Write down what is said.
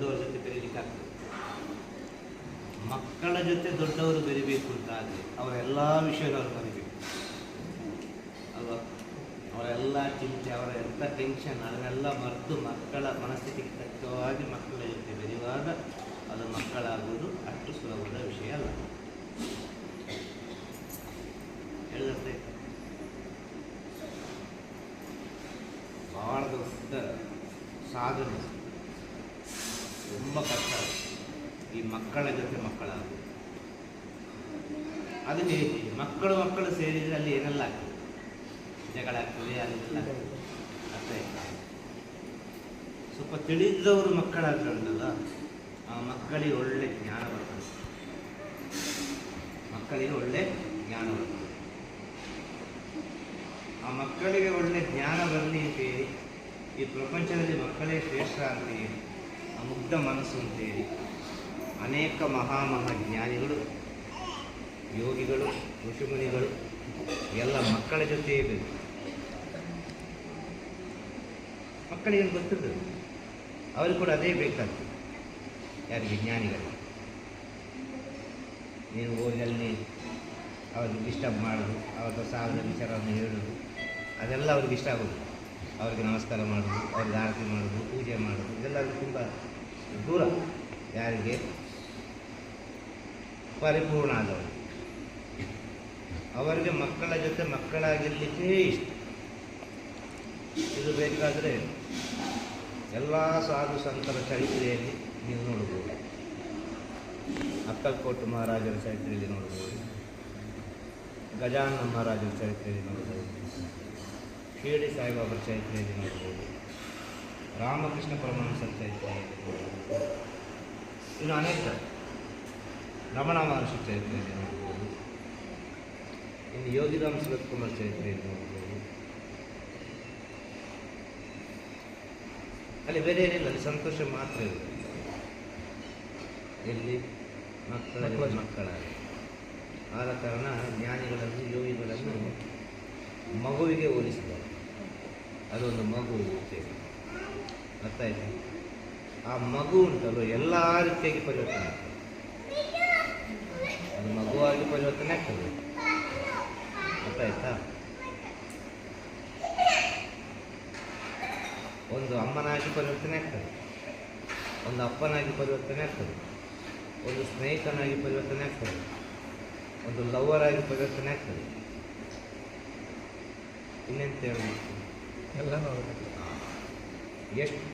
ದೊಡ್ಡವರ ಜೊತೆ ಬೆರೀಲಿಕ್ಕಾಗ್ತದೆ. ಮಕ್ಕಳ ಜೊತೆ ದೊಡ್ಡವರು ಬೆರಿಬೇಕು ಅಂತ ಆದರೆ ಅವರೆಲ್ಲ ವಿಷಯಗಳು ಬರಿಬೇಕು ಅಲ್ವಾ? ಅವರೆಲ್ಲ ಚಿಂತೆ, ಅವರ ಎಂಥ ಟೆನ್ಷನ್ ಅದನ್ನೆಲ್ಲ ಮರೆತು ಮಕ್ಕಳ ಮನಸ್ಥಿತಿಗೆ ತಕ್ಕವಾಗಿ ಮಕ್ಕಳ ಜೊತೆ ಬೆರೆಯುವಾಗ ಅದು ಮಕ್ಕಳಾಗುವುದು ಅಷ್ಟು ಸುಲಭದ ವಿಷಯ ಅಲ್ಲ. ಭಾಳ ದೊಡ್ಡ ಸಾಧನೆ. ತುಂಬ ಕಷ್ಟ ಈ ಮಕ್ಕಳ ಜೊತೆ ಮಕ್ಕಳ ಅದು ಹೇಗೆ ಮಕ್ಕಳು ಮಕ್ಕಳು ಸೇರಿದರೆ ಅಲ್ಲಿ ಏನೆಲ್ಲ? ಆಗ್ತದೆ ಜಗಳ ಆಗ್ತದೆ ಅಲ್ಲೆಲ್ಲ ಅರ್ಥ ಇಲ್ಲ ಸ್ವಲ್ಪ ತಿಳಿದವರು ಮಕ್ಕಳಾದ್ರಲ್ಲ ಆ ಮಕ್ಕಳಿಗೆ ಒಳ್ಳೆ ಜ್ಞಾನ ಬರ್ತದೆ. ಮಕ್ಕಳಿಗೆ ಒಳ್ಳೆ ಜ್ಞಾನ ಬರ್ತದೆ. ಆ ಮಕ್ಕಳಿಗೆ ಒಳ್ಳೆ ಜ್ಞಾನ ಬರಲಿ ಅಂತ ಹೇಳಿ ಈ ಪ್ರಪಂಚದಲ್ಲಿ ಮಕ್ಕಳೇ ಶ್ರೇಷ್ಠ ಅಂತ ಮುಗ್ಧ ಮನಸ್ಸು ಅಂತೇಳಿ ಅನೇಕ ಮಹಾಮಹಾ ಜ್ಞಾನಿಗಳು ಯೋಗಿಗಳು, ಋಷಿಮುನಿಗಳು, ಎಲ್ಲ ಮಕ್ಕಳ ಜೊತೆ ಬೇಕು ಮಕ್ಕಳಿಗೆ ಗೊತ್ತಿರ್ತದೆ. ಅವ್ರಿಗೆ ಕೂಡ ಅದೇ ಬೇಕಾಗ್ತದೆ. ಯಾರಿಗೆ? ವಿಜ್ಞಾನಿಗಳು ಹೋಗಿ ಅಲ್ಲಿ ಅವ್ರಿಗೆ ಡಿಸ್ಟರ್ಬ್ ಮಾಡೋದು ಅವ್ರ ಸಾಲದ ವಿಚಾರವನ್ನು ಹೇಳೋದು, ಅದೆಲ್ಲ ಅವ್ರಿಗೆ ಇಷ್ಟ ಆಗೋದು. ಅವ್ರಿಗೆ ನಮಸ್ಕಾರ ಮಾಡೋದು, ಅವ್ರಿಗೆ ಆರತಿ ಮಾಡೋದು, ಪೂಜೆ ಮಾಡೋದು ಇದೆಲ್ಲ ತುಂಬ ದೂರ. ಯಾರಿಗೆ? ಪರಿಪೂರ್ಣ ಆದವರು ಅವರಿಗೆ ಮಕ್ಕಳ ಜೊತೆ ಮಕ್ಕಳಾಗಿರಲಿಕ್ಕೆ ಇಷ್ಟ. ಇದು ಬೇಕಾದರೆ ಎಲ್ಲ ಸಾಧು ಸಂತರ ಚರಿತ್ರೆಯಲ್ಲಿ ನೀವು ನೋಡ್ಬೋದು. ಅಕ್ಕಲ್ಕೋಟು ಮಹಾರಾಜರ ಚರಿತ್ರೆಯಲ್ಲಿ ನೋಡ್ಬೋದು. ಗಜಾನನ ಮಹಾರಾಜರ ಚರಿತ್ರೆಯಲ್ಲಿ ನೋಡ್ಬೋದು. ಶಿರಡಿ ಸಾಯಿಬಾಬರ ಚರಿತ್ರೆಯಲ್ಲಿ ನೋಡ್ಬೋದು. ರಾಮಕೃಷ್ಣ ಪರಮಹಂಸ ಅಂತ ಇದ್ದಾರೆ ಇನ್ನು ಅನೇಕ ರಮಣ ಮಹರ್ಷಿ ಚರಿತ್ರೆಯಲ್ಲಿ ನೋಡ್ಬೋದು. ಇನ್ನು ಯೋಗಿರಾಮ್ ಸುರತ್ ಕುಮಾರ್ ಚರಿತ್ರೆಯಲ್ಲಿ ನೋಡ್ಬೋದು. ಅಲ್ಲಿ ಬೇರೆ ಏನಿಲ್ಲ ಅಲ್ಲಿ ಸಂತೋಷ ಮಾತ್ರ ಇರುತ್ತೆ ಎಲ್ಲಿ? ಮಕ್ಕಳ ಮಕ್ಕಳಾಗಿ ಆದ ಕಾರಣ ಜ್ಞಾನಿಗಳನ್ನು ಯೋಗಿಗಳನ್ನು ಮಗುವಿಗೆ ಹೋಲಿಸಿದ್ದಾರೆ. ಅದೊಂದು ಮಗು ಅಂತೇಳಿ ಅರ್ಥ ಇದೆ ಆ ಮಗು ಉಂಟಲ್ಲ ಎಲ್ಲ ರೀತಿಯಾಗಿ ಪರಿವರ್ತನೆ ಆಗ್ತದೆ. ಅದು ಮಗುವಾಗಿ ಪರಿವರ್ತನೆ ಆಗ್ತದೆ. ಅರ್ಥ ಆಯ್ತಾ? ಒಂದು ಅಮ್ಮನಾಗಿ ಪರಿವರ್ತನೆ ಆಗ್ತದೆ. ಒಂದು ಅಪ್ಪನಾಗಿ ಪರಿವರ್ತನೆ ಆಗ್ತದೆ. ಒಂದು ಸ್ನೇಹಿತನಾಗಿ ಪರಿವರ್ತನೆ ಆಗ್ತದೆ. ಒಂದು ಲವರ್ ಆಗಿ ಪರಿವರ್ತನೆ ಆಗ್ತದೆ. ಇನ್ನೆಂತ ಹೇಳಬೇಕು? ಎಲ್ಲ ಎಷ್ಟು